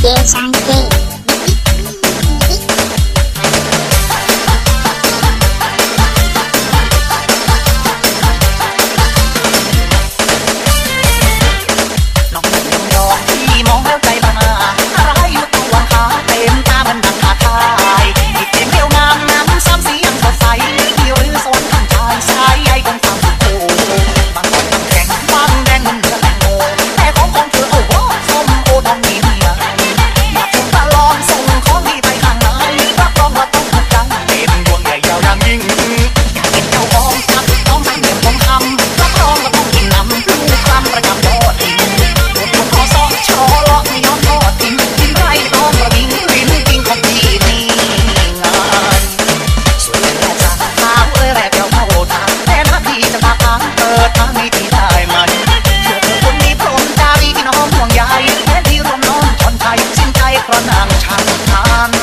DJ Shankri. ระนางชันทาน